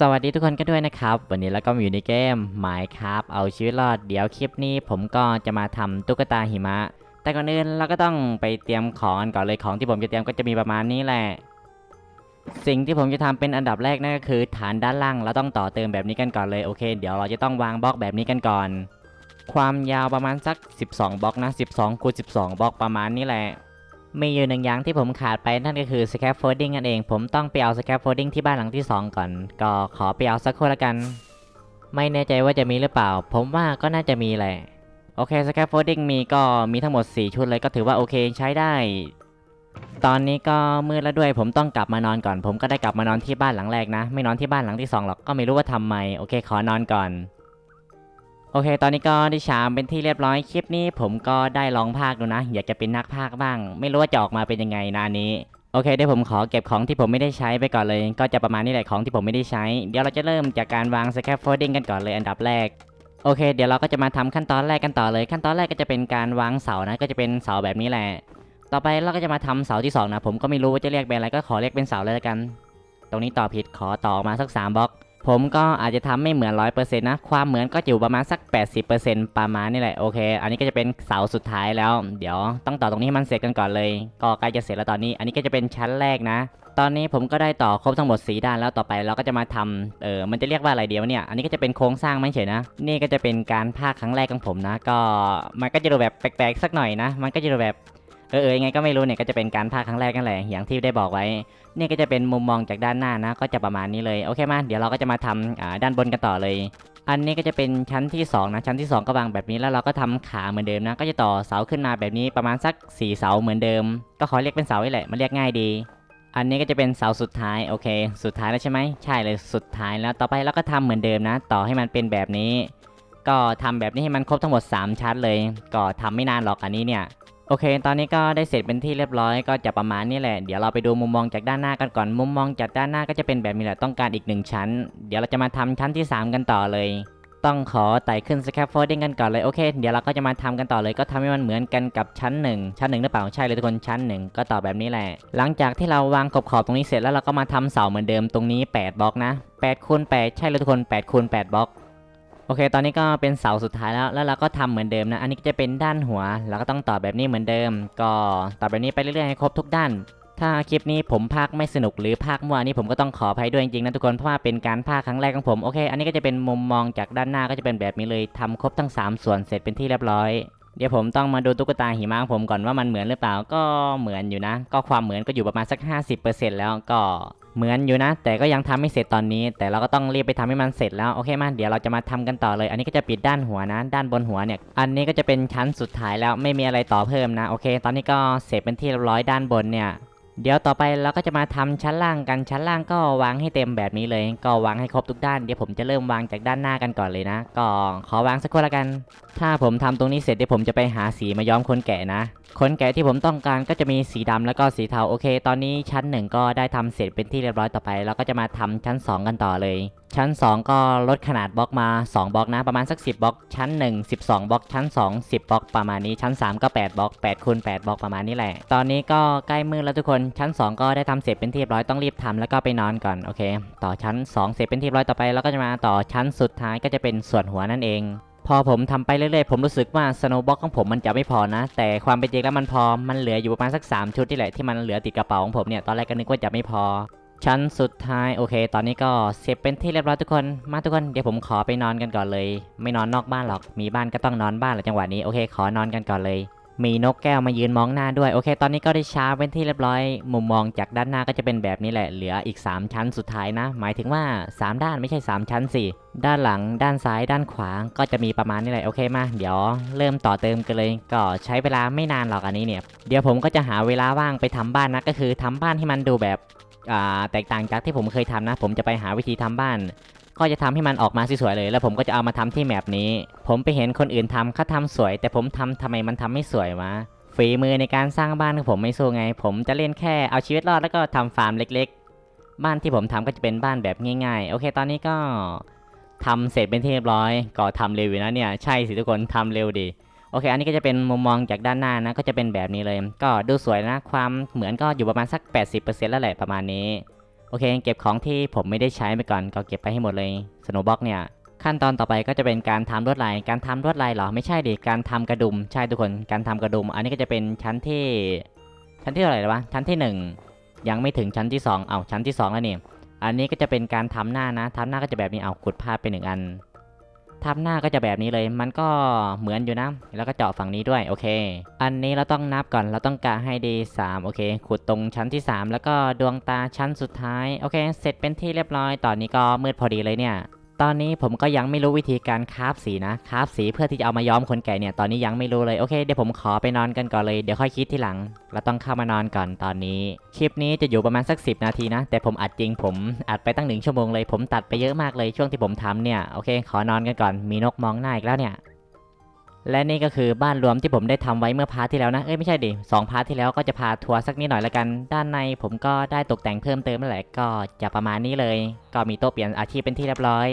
สวัสดีทุกคนกันด้วยนะครับ วันนี้เราก็มาอยู่ในเกม Minecraft เอาชีวิตรอดเดี๋ยวคลิปนี้ผมก็จะมาทำตุ๊กตาหิมะ แต่ก่อนอื่นเราก็ต้องไปเตรียมของกันก่อนเลยของที่ผมจะเตรียมก็จะมีประมาณนี้แหละ สิ่งที่ผมจะทำเป็นอันดับแรกนั่นก็คือ ฐานด้านล่างเราต้องต่อเติมแบบนี้กันก่อนเลยโอเค เดี๋ยวเราจะต้องวางบล็อกแบบนี้กันก่อน ความยาวประมาณสัก 12บล็อกนะ12คูณ12บล็อกประมาณนี้แหละ มีอยู่หนึ่งอย่างที่ผมขาดไปนั่นก็คือ scaffolding นั่นเอง ผมต้องไปเอา scaffolding ที่บ้านหลังที่ 2 ก่อน ก็ขอไปเอาสักครู่ละกัน ไม่แน่ใจว่าจะมีหรือเปล่า ผมว่าก็น่าจะมีแหละโอเค scaffolding มีก็มีทั้งหมด 4 ชุดเลยก็ถือว่าโอเคใช้ได้ ตอนนี้ก็มืดแล้วด้วย ผมต้องกลับมานอนก่อน ผมก็ได้กลับมานอนที่บ้านหลังแรกนะ ไม่นอนที่บ้านหลังที่ 2 หรอกก็ไม่รู้ว่าทำไมโอเค ขอนอนก่อน โอเค ตอนนี้ก็ได้ชามเป็นที่เรียบร้อย คลิปนี้ผมก็ได้ลองภาคดูนะ อยากจะเป็นนักภาคบ้าง ไม่รู้ว่าจะออกมาเป็นยังไงนะอันนี้ โอเคเดี๋ยวผมขอเก็บของที่ผมไม่ได้ใช้ไปก่อนเลย ก็จะประมาณนี้แหละของที่ผมไม่ได้ใช้ เดี๋ยวเราจะเริ่มจากการวาง scaffolding กันก่อนเลยอันดับแรก โอเค เดี๋ยวเราก็จะมาทำขั้นตอนแรกกันต่อเลย ขั้นตอนแรกก็จะเป็นการวางเสานะ ก็จะเป็นเสาแบบนี้แหละ ต่อไปเราก็จะมาทำเสาที่สองนะ ผมก็ไม่รู้ว่าจะเรียกเป็นอะไรก็ขอเรียกเป็นเสาเลยละกัน ตรงนี้ต่อผิดขอต่อออกมาสัก3บล็อก ผมก็อาจจะทำไม่เหมือน 100%นะ ความเหมือนก็อยู่ประมาณสัก 80%ประมาณนี่แหละ โอเค อันนี้ก็จะเป็นเสาสุดท้ายแล้ว เดี๋ยวต้องต่อตรงนี้ให้มันเสร็จกันก่อนเลย ก็ใกล้จะเสร็จแล้วตอนนี้ อันนี้ก็จะเป็นชั้นแรกนะ ตอนนี้ผมก็ได้ต่อครบทั้งหมดสีด้านแล้วต่อไปเราก็จะมาทำเออ มันจะเรียกว่าอะไรเดียวเนี่ย อันนี้ก็จะเป็นโครงสร้างไม่เฉยนะ นี่ก็จะเป็นการภาคครั้งแรกของผมนะ ก็มันก็จะดูแบบแปลกๆสักหน่อยนะ มันก็จะดูแบบ เออเออยังไงก็ไม่รู้เนี่ยก็จะเป็นการภาคครั้งแรกนั่นแหละอย่างที่ได้บอกไว้ เนี่ยก็จะเป็นมุมมองจากด้านหน้านะ ก็จะประมาณนี้เลยโอเคมาเดี๋ยวเราก็จะมาทำอ่าด้านบนกันต่อเลย อันนี้ก็จะเป็นชั้นที่สองนะชั้นที่สองก็วางแบบนี้แล้วเราก็ทำขาเหมือนเดิมนะ ก็จะต่อเสาขึ้นมาแบบนี้ประมาณสักสี่เสาเหมือนเดิม ก็ขอเรียกเป็นเสานี่แหละมันเรียกง่ายดีอันนี้ก็จะเป็นเสาสุดท้ายโอเค สุดท้ายแล้วใช่ไหมใช่เลยสุดท้ายแล้วต่อไปเราก็ทำเหมือนเดิมนะ ต่อให้มันเป็นแบบนี้ ก็ทำแบบนี้ให้มันครบทั้งหมด 3 ชั้นเลย ก็ทำไม่นานหรอกอันนี้เนี่ย โอเค ตอนนี้ก็ได้เสร็จเป็นที่เรียบร้อยก็จะประมาณนี้แหละ เดี๋ยวเราไปดูมุมมองจากด้านหน้ากันก่อน มุมมองจากด้านหน้าก็จะเป็นแบบนี้แหละ ต้องการอีกหนึ่งชั้น เดี๋ยวเราจะมาทำชั้นที่ 3 กันต่อเลย ต้องขอไต่ขึ้น scaffolding กันก่อนเลย โอเค เดี๋ยวเราก็จะมาทำกันต่อเลย ก็ทำให้มันเหมือนกันกับชั้น 1 ชั้นหนึ่งหรือเปล่า ใช่เลยทุกคน ชั้น 1 ก็ต่อแบบนี้แหละ หลังจากที่เราวางขอบขอบๆตรงนี้เสร็จแล้วเราก็มาทำเสาเหมือนเดิมตรงนี้8บล็อกนะ8คูณ8ใช่เลยทุกคน8คูณ8บล็อก โอเค ตอนนี้ก็เป็นเสาสุดท้ายแล้ว แล้วเราก็ทำเหมือนเดิมนะ อันนี้ก็จะเป็นด้านหัว เราก็ต้องต่อแบบนี้เหมือนเดิม ก็ต่อแบบนี้ไปเรื่อยๆให้ครบทุกด้าน ถ้าคลิปนี้ผมพากไม่สนุกหรือพากมั่วนี่ผมก็ต้องขออภัยด้วยจริงๆนะทุกคน เพราะว่าเป็นการพากครั้งแรกของผม โอเค อันนี้ก็จะเป็นมุมมองจากด้านหน้าก็จะเป็นแบบนี้เลยทำครบทั้ง 3 ส่วนเสร็จเป็นที่เรียบร้อย เดี๋ยวผมต้องมาดูตุ๊กตาหิมะของผมก่อนว่ามันเหมือนหรือเปล่า ก็เหมือนอยู่นะ ก็ความเหมือนก็อยู่ประมาณสัก 50%แล้วก็ เหมือนอยู่นะ แต่ก็ยังทำไม่เสร็จตอนนี้ แต่เราก็ต้องรีบไปทำให้มันเสร็จแล้วโอเคมาเดี๋ยวเราจะมาทำกันต่อเลย อันนี้ก็จะปิดด้านหัวนะ ด้านบนหัวเนี่ย อันนี้ก็จะเป็นชั้นสุดท้ายแล้วไม่มีอะไรต่อเพิ่มนะโอเค ตอนนี้ก็เสร็จเป็นที่เรียบร้อยด้านบนเนี่ย เดี๋ยวต่อไปเราก็จะมาทำชั้นล่างกันชั้นล่างก็วางให้เต็มแบบนี้เลย ก็วางให้ครบทุกด้านเดี๋ยวผมจะเริ่มวางจากด้านหน้ากันก่อนเลยนะ ก็ขอวางสักคนละกัน ถ้าผมทำตรงนี้เสร็จเดี๋ยวผมจะไปหาสีมาย้อมคนแก่นะคนแก่ที่ผมต้องการก็จะมีสีดำแล้วก็สีเทาโอเค ตอนนี้ชั้นหนึ่งก็ได้ทำเสร็จเป็นที่เรียบร้อยต่อไปเราก็จะมาทำชั้น 2 กันต่อเลยชั้น 2 ก็ลดขนาดบล็อกมา 2 บล็อกนะ ประมาณสัก 10 บล็อก ชั้น 1 12 บล็อก ชั้น 2 10 บล็อกประมาณนี้ ชั้น 3 ก็ 8 บล็อก8คูณ8บล็อกประมาณนี้แหละ ตอนนี้ก็ใกล้มืดแล้วทุกคน ชั้น 2 ก็ได้ทำเสร็จเป็นที่เรียบร้อย ต้องรีบทำแล้วก็ไปนอนก่อน โอเค ต่อชั้น 2 เสร็จเป็นที่เรียบร้อยต่อไปเราก็จะมาต่อชั้นสุดท้ายก็จะเป็นส่วนหัวนั่นเอง พอผมทำไปเรื่อยๆ ผมรู้สึกว่าสโนว์บ็อกของผมมันจะไม่พอนะ แต่ความเป็นจริงแล้วมันพอ มันเหลืออยู่ประมาณสัก 3 ชุดที่แหละที่มันเหลือติดกระเป๋าของผมเนี่ย ตอนแรกก็นึกว่าจะไม่พอ ชั้นสุดท้ายโอเค ตอนนี้ก็เสร็จเป็นที่เรียบร้อยทุกคนมาทุกคนเดี๋ยวผมขอไปนอนกันก่อนเลย ไม่นอนนอกบ้านหรอกมีบ้านก็ต้องนอนบ้านแหละจังหวะนี้โอเค ขอนอนกันก่อนเลย มีนกแก้วมายืนมองหน้าด้วยโอเค ตอนนี้ก็ได้ช้าเป็นที่เรียบร้อย มุมมองจากด้านหน้าก็จะเป็นแบบนี้แหละเหลืออีก 3 ชั้นสุดท้ายนะ หมายถึงว่า 3 ด้านไม่ใช่ 3 ชั้นสิด้านหลัง ด้านซ้าย ด้านขวาก็จะมีประมาณนี้แหละโอเคมาเดี๋ยวเริ่มต่อเติมกันเลย ก็ใช้เวลาไม่นานหรอกอันนี้เนี่ยเดี๋ยวผมก็จะหาเวลาว่างไปทำบ้านนะก็คือทำบ้านให้มันดูแบบ แตกต่างจากที่ผมเคยทำนะ ผมจะไปหาวิธีทำบ้าน ก็จะทำให้มันออกมาสวยๆเลย แล้วผมก็จะเอามาทำที่แมปนี้ ผมไปเห็นคนอื่นทำเขาทำสวย แต่ผมทำทำไมมันทำไม่สวยวะฝีมือในการสร้างบ้านของผมไม่สู้ไง ผมจะเล่นแค่เอาชีวิตรอดแล้วก็ทำฟาร์มเล็ก ๆ บ้านที่ผมทำก็จะเป็นบ้านแบบง่าย ๆ โอเค ตอนนี้ก็ทำเสร็จเป็นที่เรียบร้อย ก็ทำเร็วอยู่นะเนี่ย ใช่สิทุกคนทำเร็วดี อเค อันนี้ก็จะเป็นมุมมองจากด้านหน้านะ ก็จะเป็นแบบนี้เลย ก็ดูสวยนะ ความเหมือนก็อยู่ประมาณสัก 80%แล้วแหละประมาณนี้ โอเค เก็บของที่ผมไม่ได้ใช้ไปก่อน ก็เก็บไปให้หมดเลยสโนบ็อกเนี่ย ขั้นตอนต่อไปก็จะเป็นการทำลวดลาย การทำลวดลายเหรอ ไม่ใช่ดิ การทำกระดุม ใช่ทุกคน การทำกระดุม อันนี้ก็จะเป็นชั้นที่ ชั้นที่เท่าไหร่วะ ชั้นที่หนึ่งยังไม่ถึงชั้นที่สองเอาชั้นที่สองแล้วนี่ อันนี้ก็จะเป็นการทำหน้านะทำหน้าก็จะแบบนี้ เอากดภาพไปหนึ่งอัน ทับหน้าก็จะแบบนี้เลย มันก็เหมือนอยู่นะ แล้วก็เจาะฝั่งนี้ด้วย โอเค อันนี้เราต้องนับก่อน เราต้องกะให้ดี3โอเค ขุดตรงชั้นที่ 3 แล้วก็ดวงตาชั้นสุดท้าย โอเค เสร็จเป็นที่เรียบร้อย ตอนนี้ก็มืดพอดีเลยเนี่ย ตอนนี้ผมก็ยังไม่รู้วิธีการคราฟสีนะคราฟสีเพื่อที่จะเอามาย้อมคนแก่เนี่ยตอนนี้ยังไม่รู้เลยโอเคเดี๋ยวผมขอไปนอนกันก่อนเลยเดี๋ยวค่อยคิดทีหลัง เราต้องเข้ามานอนก่อนตอนนี้ คลิปนี้จะอยู่ประมาณสัก 10 นาทีนะ แต่ผมอัดจริงผมอัดไปตั้งหนึ่งชั่วโมงเลยผมตัดไปเยอะมากเลยช่วงที่ผมทำเนี่ยโอเค ขอนอนกันก่อนมีนกมองหน้าอีกแล้วเนี่ย และนี่ก็คือบ้านรวมที่ผมได้ทำไว้เมื่อพาร์ทที่แล้วนะ เอ้ยไม่ใช่ดิสองพาร์ทที่แล้วก็จะพาทัวร์สักนิดหน่อยละกัน ด้านในผมก็ได้ตกแต่งเพิ่มเติมนั่นแหละก็จะประมาณนี้เลย ก็มีโต๊ะเปลี่ยนอาชีพเป็นที่เรียบร้อย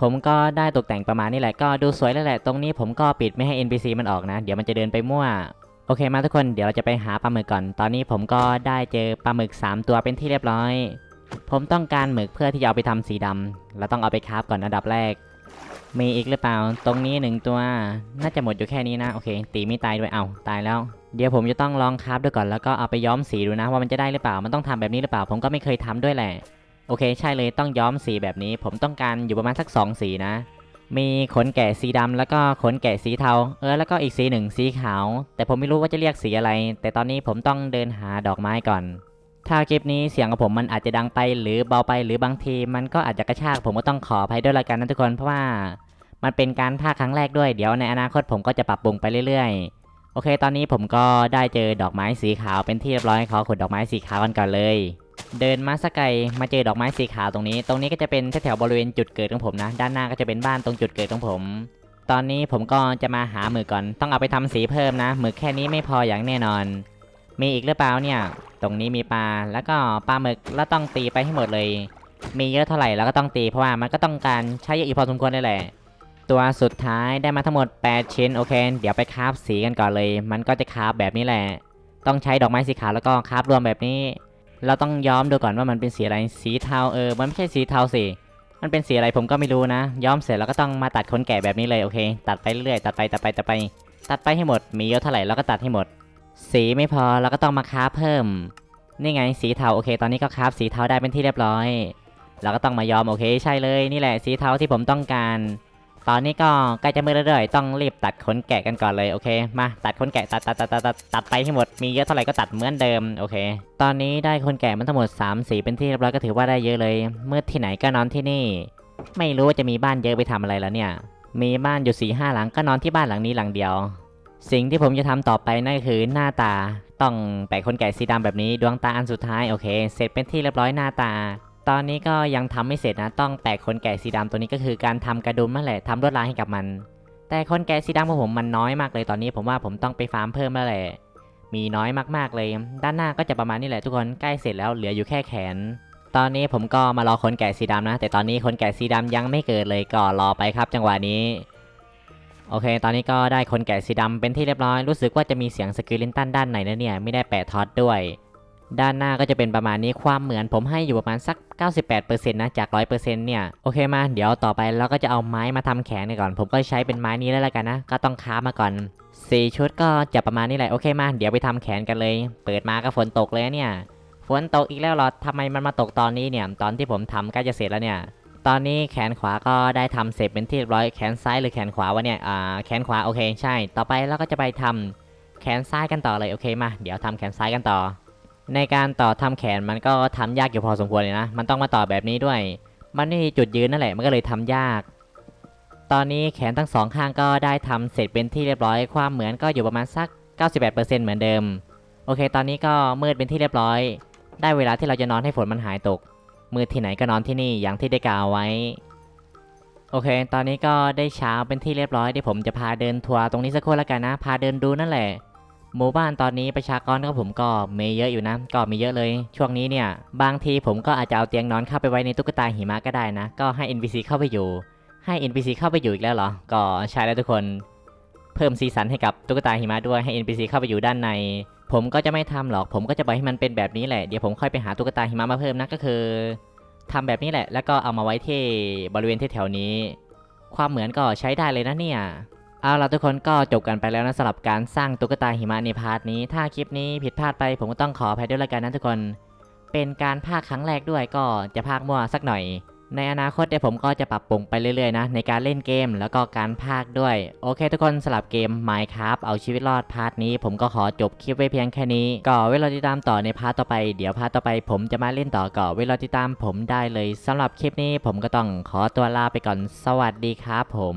ผมก็ได้ตกแต่งประมาณนี้แหละก็ดูสวยแล้วแหละ ตรงนี้ผมก็ปิดไม่ให้ NPC มันออกนะ เดี๋ยวมันจะเดินไปมั่ว โอเคมาทุกคนเดี๋ยวเราจะไปหาปลาหมึกก่อน ตอนนี้ผมก็ได้เจอปลาหมึก 3 ตัวเป็นที่เรียบร้อย ผมต้องการหมึกเพื่อที่จะเอาไปทำสีดำเราต้องเอาไปคราฟก่อนอันดับแรก มีอีกหรือเปล่า ตรงนี้หนึ่งตัว น่าจะหมดอยู่แค่นี้นะ โอเค ตีไม่ตายด้วย เอาตายแล้ว เดี๋ยวผมจะต้องลองคราฟด้วยก่อน แล้วก็เอาไปย้อมสีดูนะ ว่ามันจะได้หรือเปล่า มันต้องทำแบบนี้หรือเปล่า ผมก็ไม่เคยทำด้วยแหละ โอเค ใช่เลย ต้องย้อมสีแบบนี้ ผมต้องการอยู่ประมาณสักสองสีนะ มีขนแกะสีดำแล้วก็ขนแกะสีเทา เออ แล้วก็อีกสีหนึ่งสีขาว แต่ผมไม่รู้ว่าจะเรียกสีอะไร แต่ตอนนี้ผมต้องเดินหาดอกไม้ก่อน ถ้าคลิปนี้เสียงของผมมันอาจจะดังไปหรือเบาไปหรือบางทีมันก็อาจจะกระชากผมก็ต้องขออภัยด้วยละกันนะทุกคนเพราะว่ามันเป็นการภาคครั้งแรกด้วยเดี๋ยวในอนาคตผมก็จะปรับปรุงไปเรื่อยๆ โอเค ตอนนี้ผมก็ได้เจอดอกไม้สีขาวเป็นที่เรียบร้อยขอขุดดอกไม้สีขาวกันก่อนเลย เดินมาสักไกลมาเจอดอกไม้สีขาวตรงนี้ ตรงนี้ก็จะเป็นแถวๆบริเวณจุดเกิดของผมนะ ด้านหน้าก็จะเป็นบ้านตรงจุดเกิดของผม ตอนนี้ผมก็จะมาหาหมึกก่อน ต้องเอาไปทำสีเพิ่มนะหมึกแค่นี้ไม่พออย่างแน่นอน มีอีกหรือเปล่าเนี่ย ตรงนี้มีปลา แล้วก็ปลาหมึกแล้วต้องตีไปให้หมดเลย มีเยอะเท่าไหร่แล้วก็ต้องตีเพราะว่ามันก็ต้องการใช้เยอะอีกพอสมควรเลยแหละ ตัวสุดท้ายได้มาทั้งหมด 8 ชิ้นโอเค เดี๋ยวไปคราฟสีกันก่อนเลย มันก็จะคราฟแบบนี้แหละ ต้องใช้ดอกไม้สีขาวแล้วก็คราฟรวมแบบนี้ เราต้องย้อมดูก่อนว่ามันเป็นสีอะไร สีเทาเออ มันไม่ใช่สีเทาสิมันเป็นสีอะไรผมก็ไม่รู้นะ ย้อมเสร็จแล้วก็ต้องมาตัดขนแกะแบบนี้เลยโอเค ตัดไปเรื่อยๆตัดไปตัดไปตัดไป ตัดไปให้หมด มีเยอะเท่าไหร่เราก็ตัดให้หมด สีไม่พอเราก็ต้องมาคราฟเพิ่ม นี่ไงสีเทาโอเค ตอนนี้ก็คราฟสีเทาได้เป็นที่เรียบร้อย เราก็ต้องมายอมโอเคใช่เลยนี่แหละสีเทาที่ผมต้องการ ตอนนี้ก็ใกล้จะมืดแล้วด้วยต้องรีบตัดขนแกะกันก่อนเลยโอเค มาตัดขนแกะตัดตัดตัดตัดตัดไปให้หมดมีเยอะเท่าไหร่ก็ตัดเหมือนเดิมโอเค ตอนนี้ได้ขนแกะมันทั้งหมด3สีเป็นที่เรียบร้อยก็ถือว่าได้เยอะเลยมืดที่ไหนก็นอนที่นี่ ไม่รู้ว่าจะมีบ้านเยอะไปทำอะไรแล้วเนี่ย มีบ้านอยู่4ี่ห้าหลังก็นอนที่บ้านหลังนี้หลังเดียว สิ่งที่ผมจะทำต่อไปนั่นคือหน้าตาต้องแปะขนแกะสีดำแบบนี้ดวงตาอันสุดท้ายโอเค เสร็จเป็นที่เรียบร้อยหน้าตา ตอนนี้ก็ยังทำไม่เสร็จนะต้องแปะขนแกะสีดำตัวนี้ก็คือการทำกระดุมนั่นแหละทำลวดลายให้กับมัน แต่ขนแกะสีดำของผมมันน้อยมากเลยตอนนี้ผมว่าผมต้องไปฟาร์มเพิ่มแล้วแหละมีน้อยมากๆเลย ด้านหน้าก็จะประมาณนี้แหละทุกคนใกล้เสร็จแล้วเหลืออยู่แค่แขน ตอนนี้ผมก็มารอขนแกะสีดำนะ แต่ตอนนี้ขนแกะสีดำยังไม่เกิดเลยก็รอไปครับจังหวะนี้ โอเค ตอนนี้ก็ได้คนแกะสีดำเป็นที่เรียบร้อย รู้สึกว่าจะมีเสียงสกิลลินตันด้านไหนนะเนี่ย ไม่ได้แปะท็อตด้วย ด้านหน้าก็จะเป็นประมาณนี้ ความเหมือนผมให้อยู่ประมาณสัก 98%นะ จาก 100%เนี่ย โอเคมา เดี๋ยวต่อไปเราก็จะเอาไม้มาทำแขนกันก่อน ผมก็ใช้เป็นไม้นี้แล้วละกันนะ ก็ต้องค้ามาก่อน 4 ชุดก็จะประมาณนี้แหละ โอเคมา เดี๋ยวไปทำแขนกันเลย เปิดมาก็ฝนตกเลยเนี่ย ฝนตกอีกแล้วเหรอทำไมมันมาตกตอนนี้เนี่ย ตอนที่ผมทำใกล้จะเสร็จแล้วเนี่ย ตอนนี้แขนขวาก็ได้ทำเสร็จเป็นที่เรียบร้อยแขนซ้ายหรือแขนขวาวะเนี่ยอ่าแขนขวาโอเคใช่ ต่อไปเราก็จะไปทำแขนซ้ายกันต่อเลยโอเคมาเดี๋ยวทำแขนซ้ายกันต่อ ในการต่อทำแขนมันก็ทำยากอยู่พอสมควรเลยนะ มันต้องมาต่อแบบนี้ด้วย มันไม่มีจุดยืนนั่นแหละมันก็เลยทำยาก ตอนนี้แขนทั้งสองข้างก็ได้ทำเสร็จเป็นที่เรียบร้อยความเหมือนก็อยู่ประมาณสัก 98%เหมือนเดิม โอเค ตอนนี้ก็มืดเป็นที่เรียบร้อย ได้เวลาที่เราจะนอนให้ฝนมันหายตก มืดที่ไหนก็นอนที่นี่อย่างที่ได้กล่าวไว้ โอเค ตอนนี้ก็ได้เช้าเป็นที่เรียบร้อยที่ผมจะพาเดินทัวร์ตรงนี้สักคนละกันนะ พาเดินดูนั่นแหละ หมู่บ้านตอนนี้ประชากรก็ผมก็มีเยอะอยู่นะ ก็มีเยอะเลย ช่วงนี้เนี่ย บางทีผมก็อาจจะเอาเตียงนอนเข้าไปไว้ในตุ๊กตาหิมะก็ได้นะ ก็ให้ NPC เข้าไปอยู่ ให้ NPC เข้าไปอยู่อีกแล้วเหรอ ก็ใช่แล้วทุกคน เพิ่มสีสันให้กับตุ๊กตาหิมะด้วยให้ NPC เข้าไปอยู่ด้านใน ผมก็จะไม่ทำหรอก ผมก็จะปล่อยให้มันเป็นแบบนี้แหละ เดี๋ยวผมค่อยไปหาตุ๊กตาหิมะมาเพิ่มนะก็คือทำแบบนี้แหละ แล้วก็เอามาไว้ที่บริเวณที่แถวนี้ ความเหมือนก็ใช้ได้เลยนะเนี่ยเอาล่ะทุกคนก็จบกันไปแล้วนะสำหรับการสร้างตุ๊กตาหิมะในพาร์ทนี้ ถ้าคลิปนี้ผิดพลาดไป ผมก็ต้องขออภัยด้วยละกันนะทุกคน เป็นการพากครั้งแรกด้วยก็จะพากมั่วสักหน่อย ในอนาคตเดี๋ยวผมก็จะปรับปรุงไปเรื่อยๆนะ ในการเล่นเกมแล้วก็การพากด้วย โอเคทุกคนสำหรับเกม Minecraft เอาชีวิตรอดพาร์ทนี้ ผมก็ขอจบคลิปไว้เพียงแค่นี้ ก็ไว้รอติดตามต่อในพาร์ทต่อไปเดี๋ยวพาร์ทต่อไป ผมจะมาเล่นต่อก็ไว้รอติดตามผมได้เลยสำหรับคลิปนี้ผมก็ต้องขอตัวลาไปก่อนสวัสดีครับผม